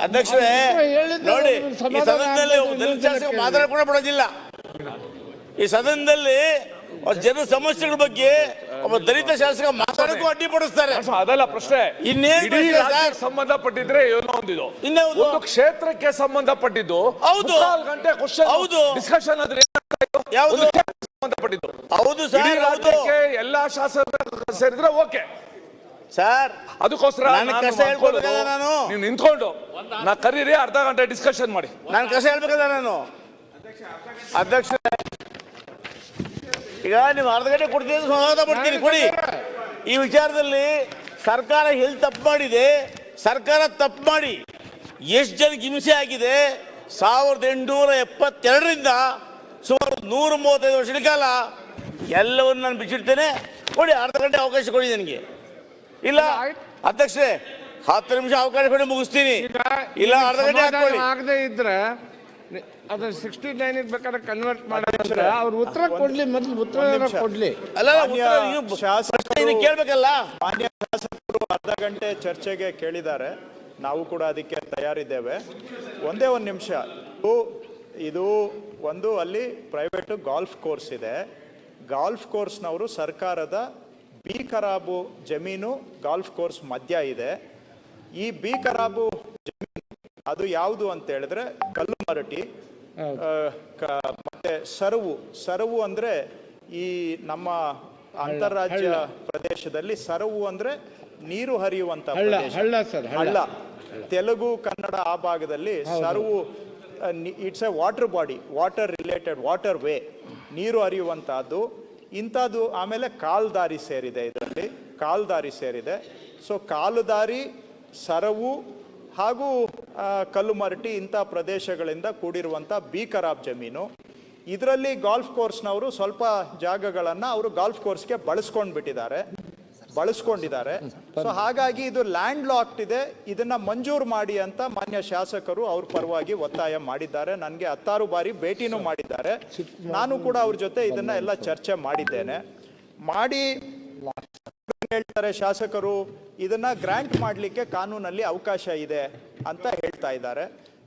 ಅಧ್ಯಕ್ಷರೇ ನೋಡಿ ಈ ಸದನದಲ್ಲಿ ದಲಿತ ಶಾಸಕ. ಮಾತಾಡ ಕೂಡ ಬಿಡೋದಿಲ್ಲ ಈ ಸದನದಲ್ಲಿ ಜನ ಸಮಸ್ಯೆಗಳ ಬಗ್ಗೆ ಒಬ್ಬ ದಲಿತ ಶಾಸಕ ಮಾತಾಡಕ್ಕೂ ಅಡ್ಡಿಪಡಿಸ್ತಾರೆ ಪಡಿಸ್ತಾರೆ ಅದಲ್ಲ ಪ್ರಶ್ನೆ ಇನ್ನೇನು? ಸಂಬಂಧಪಟ್ಟಿದ್ರೆ ಏನೋ ಒಂದಿದು ಇನ್ನೇ ಒಂದು ಕ್ಷೇತ್ರಕ್ಕೆ ಸಂಬಂಧಪಟ್ಟಿದ್ದು ಹೌದು. ಗಂಟೆ ಕ್ವಶನ್ ಹೌದು. ಡಿಸ್ಕಷನ್ ಆದ್ರೆ ಯಾವುದು? ಒಂದು ಕ್ಷೇತ್ರಕ್ಕೆ ಸಂಬಂಧಪಟ್ಟಿದ್ದು ಹೌದು ಸರ್ ಎಲ್ಲಾ ಶಾಸಕರು ಸೇರಿದ್ರೆ ಓಕೆ ಸರ್ ಅದಕ್ಕೋಸ್ಕರ ನಾನು ಮಾಡ್ಕೊಳ್ಳೋದು, ನಾನು? ನೀವು ನಿಂತ್ಕೊಂಡು ನಾ ಕರೀರಿ ಅರ್ಧ ಗಂಟೆ ಡಿಸ್ಕಷನ್ ಮಾಡಿ. ನಾನು ಕಸ ಹೇಳ್ಬೇಕಲ್ಲ ನಾನು? ಅಧ್ಯಕ್ಷ ಈಗ ನೀವು ಅರ್ಧ ಗಂಟೆ ಕೊಡ್ತೀನಿ ಸಮಾಧಾನ ಪಡ್ತೀನಿ ಕೊಡಿ. ಈ ವಿಚಾರದಲ್ಲಿ ಸರ್ಕಾರ ಎಲ್ಲಿ ತಪ್ಪು ಮಾಡಿದೆ ಸರ್ಕಾರ ತಪ್ಪು ಮಾಡಿ. ಎಷ್ಟು ಜನಕ್ಕೆ ಹಿಂಸೆ ಆಗಿದೆ? ಸಾವಿರದ ಎಂಟುನೂರ ಎಪ್ಪತ್ತೆರಡರಿಂದ ಸುಮಾರು ನೂರ ಮೂವತ್ತೈದು ವರ್ಷದ ಕಾಲ ಎಲ್ಲವನ್ನು ನಾನು ಬಿಚ್ಚಿಡ್ತೇನೆ. ಕೊಡಿ ಅರ್ಧ ಗಂಟೆ ಅವಕಾಶ ಕೊಡಿ ನನಗೆ. ಇಲ್ಲ. ಅಧ್ಯಕ್ಷರೇ ಹತ್ತು ನಿಮಿಷ ಅವಕಾಶ ಕೊಡಿ ಮುಗಿಸ್ತೀನಿ. ಇಲ್ಲ ಅರ್ಧ ಗಂಟೆ ಹಾಕೊಳ್ಳಿ ಆಗದೆ ಇದ್ರೆ ಅದು ಸಿಕ್ಸ್ಟಿ ನೈನ್ ಬೇಕಾದ್ರೆ ಕನ್ವರ್ಟ್ ಮಾಡಿದ್ರೆ ಅವ್ರು ಉತ್ತರ ಕೊಡ್ಲಿ ಮೊದ್ಲು ಉತ್ತರ ಕೊಡ್ಲಿ. ಅಲ್ಲ ಶಾಸಕರು- ಕೇಳಬೇಕಲ್ಲ? ಮಾನ್ಯ ಶಾಸಕರು ಅರ್ಧ ಗಂಟೆ ಚರ್ಚೆಗೆ ಕೇಳಿದ್ದಾರೆ. ನಾವು ಕೂಡ ಅದಕ್ಕೆ ತಯಾರಿದ್ದೇವೆ. ಒಂದೇ ಒಂದು ನಿಮಿಷ. ಇದು ಇದು ಒಂದು ಅಲ್ಲಿ ಪ್ರೈವೇಟು ಗಾಲ್ಫ್ ಕೋರ್ಸ್ ಇದೆ. ಗಾಲ್ಫ್ ಕೋರ್ಸ್ನವರು ಸರ್ಕಾರದ ಬಿ ಖರಾಬು ಜಮೀನು ಗಾಲ್ಫ್ ಕೋರ್ಸ್ ಮಧ್ಯ ಇದೆ. ಈ ಬಿ ಖರಾಬು ಜಮೀನು ಅದು ಯಾವುದು ಅಂತ ಹೇಳಿದ್ರೆ ಕಲ್ಲು ಮರಟಿ ಮತ್ತೆ ಸರವು. ಸರವು ಅಂದ್ರೆ ಈ ನಮ್ಮ ಅಂತಾರಾಜ್ಯ ಪ್ರದೇಶದಲ್ಲಿ ಸರವು ಅಂದ್ರೆ ನೀರು ಹರಿಯುವಂತ. ಹಳ್ಳ ತೆಲುಗು ಕನ್ನಡ ಆ ಭಾಗದಲ್ಲಿ ಸರವು it's a water body water related water way ನೀರು ಹರಿಯುವಂತಹದ್ದು. ಇಂಥದ್ದು ಆಮೇಲೆ ಕಾಲ್ದಾರಿ ಸೇರಿದೆ ಇದರಲ್ಲಿ. ಕಾಲ್ದಾರಿ ಸೇರಿದೆ. ಸೊ ಕಾಲುದಾರಿ, ಸರವು ಹಾಗೂ ಕಲ್ಲುಮರಟಿ ಇಂಥ ಪ್ರದೇಶಗಳಿಂದ ಕೂಡಿರುವಂಥ ಬೀಕರಾಬ್ ಜಮೀನು. ಇದರಲ್ಲಿ ಗಾಲ್ಫ್ ಕೋರ್ಸ್ನವರು ಸ್ವಲ್ಪ ಜಾಗಗಳನ್ನು ಅವರು ಗಾಲ್ಫ್ ಕೋರ್ಸ್ಗೆ ಬಳಸ್ಕೊಂಡು ಬಿಟ್ಟಿದ್ದಾರೆ ಬಳಸ್ಕೊಂಡಿದ್ದಾರೆ. ಸೊ ಹಾಗಾಗಿ ಇದು ಲ್ಯಾಂಡ್ ಲಾಕ್ಡ್ ಇದೆ. ಇದನ್ನ ಮಂಜೂರು ಮಾಡಿ ಅಂತ ಮಾನ್ಯ ಶಾಸಕರು ಅವ್ರ ಪರವಾಗಿ ಒತ್ತಾಯ ಮಾಡಿದ್ದಾರೆ. ನನಗೆ ಹತ್ತಾರು ಬಾರಿ ಭೇಟಿನೂ ಮಾಡಿದ್ದಾರೆ. ನಾನು ಕೂಡ ಅವ್ರ ಜೊತೆ ಇದನ್ನ ಎಲ್ಲ ಚರ್ಚೆ ಮಾಡಿದ್ದೇನೆ. ಮಾಡಿ ಹೇಳ್ತಾರೆ ಶಾಸಕರು ಇದನ್ನ ಗ್ರಾಂಟ್ ಮಾಡಲಿಕ್ಕೆ ಕಾನೂನಲ್ಲಿ ಅವಕಾಶ ಇದೆ ಅಂತ ಹೇಳ್ತಾ ಇದ್ದಾರೆ.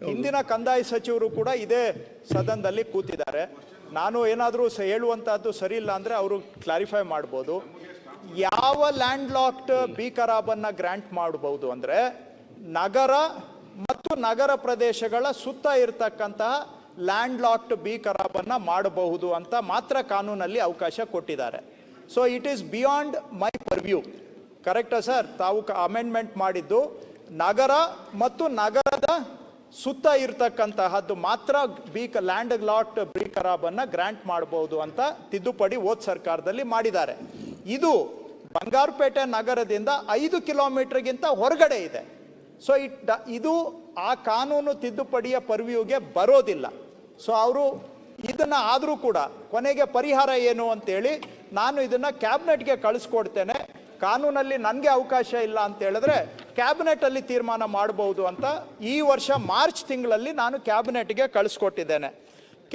ಹಿಂದಿನ ಕಂದಾಯ ಸಚಿವರು ಕೂಡ ಇದೇ ಸದನದಲ್ಲಿ ಕೂತಿದ್ದಾರೆ. ನಾನು ಏನಾದರೂ ಹೇಳುವಂತಹದ್ದು ಸರಿ ಇಲ್ಲ ಅಂದ್ರೆ ಅವರು ಕ್ಲಾರಿಫೈ ಮಾಡ್ಬೋದು. ಯಾವ ಲ್ಯಾಂಡ್ ಲಾಕ್ಡ್ ಬಿ ಕರಾಬನ್ನು ಗ್ರಾಂಟ್ ಮಾಡಬಹುದು ಅಂದ್ರೆ ನಗರ ಮತ್ತು ನಗರ ಪ್ರದೇಶಗಳ ಸುತ್ತ ಇರತಕ್ಕಂತಹ ಲ್ಯಾಂಡ್ ಲಾಕ್ಡ್ ಬಿ ಖರಾಬನ್ನ ಮಾಡಬಹುದು ಅಂತ ಮಾತ್ರ ಕಾನೂನಲ್ಲಿ ಅವಕಾಶ ಕೊಟ್ಟಿದ್ದಾರೆ. So it is beyond my purview ಕರೆಕ್ಟಾ ಸರ್? ತಾವು ಅಮೆಂಡ್ಮೆಂಟ್ ಮಾಡಿದ್ದು ನಗರ ಮತ್ತು ನಗರದ ಸುತ್ತ ಇರತಕ್ಕಂತಹದ್ದು ಮಾತ್ರ ಬಿ ಲ್ಯಾಂಡ್ ಲಾಟ್ ಬಿ ಕರಾಬನ್ನು ಗ್ರಾಂಟ್ ಮಾಡಬಹುದು ಅಂತ ತಿದ್ದುಪಡಿ ಓದ್ ಸರ್ಕಾರದಲ್ಲಿ ಮಾಡಿದ್ದಾರೆ. ಇದು ಬಂಗಾರಪೇಟೆ ನಗರದಿಂದ ಐದು ಕಿಲೋಮೀಟರ್ಗಿಂತ ಹೊರಗಡೆ ಇದೆ. ಸೊ ಇಟ್ ಇದು ಆ ಕಾನೂನು ತಿದ್ದುಪಡಿಯ ಪರ್ವ್ಯೂಗೆ ಬರೋದಿಲ್ಲ. ಸೊ ಅವರು ಇದನ್ನ ಆದರೂ ಕೂಡ ಕೊನೆಗೆ ಪರಿಹಾರ ಏನು ಅಂತೇಳಿ ನಾನು ಇದನ್ನ ಕ್ಯಾಬಿನೆಟ್ಗೆ ಕಳಿಸ್ಕೊಡ್ತೇನೆ. ಕಾನೂನಲ್ಲಿ ನನಗೆ ಅವಕಾಶ ಇಲ್ಲ ಅಂತ ಹೇಳಿದ್ರೆ ಕ್ಯಾಬಿನೆಟ್ ಅಲ್ಲಿ ತೀರ್ಮಾನ ಮಾಡಬಹುದು ಅಂತ ಈ ವರ್ಷ ಮಾರ್ಚ್ ತಿಂಗಳಲ್ಲಿ ನಾನು ಕ್ಯಾಬಿನೆಟ್ಗೆ ಕಳಿಸ್ಕೊಟ್ಟಿದ್ದೇನೆ.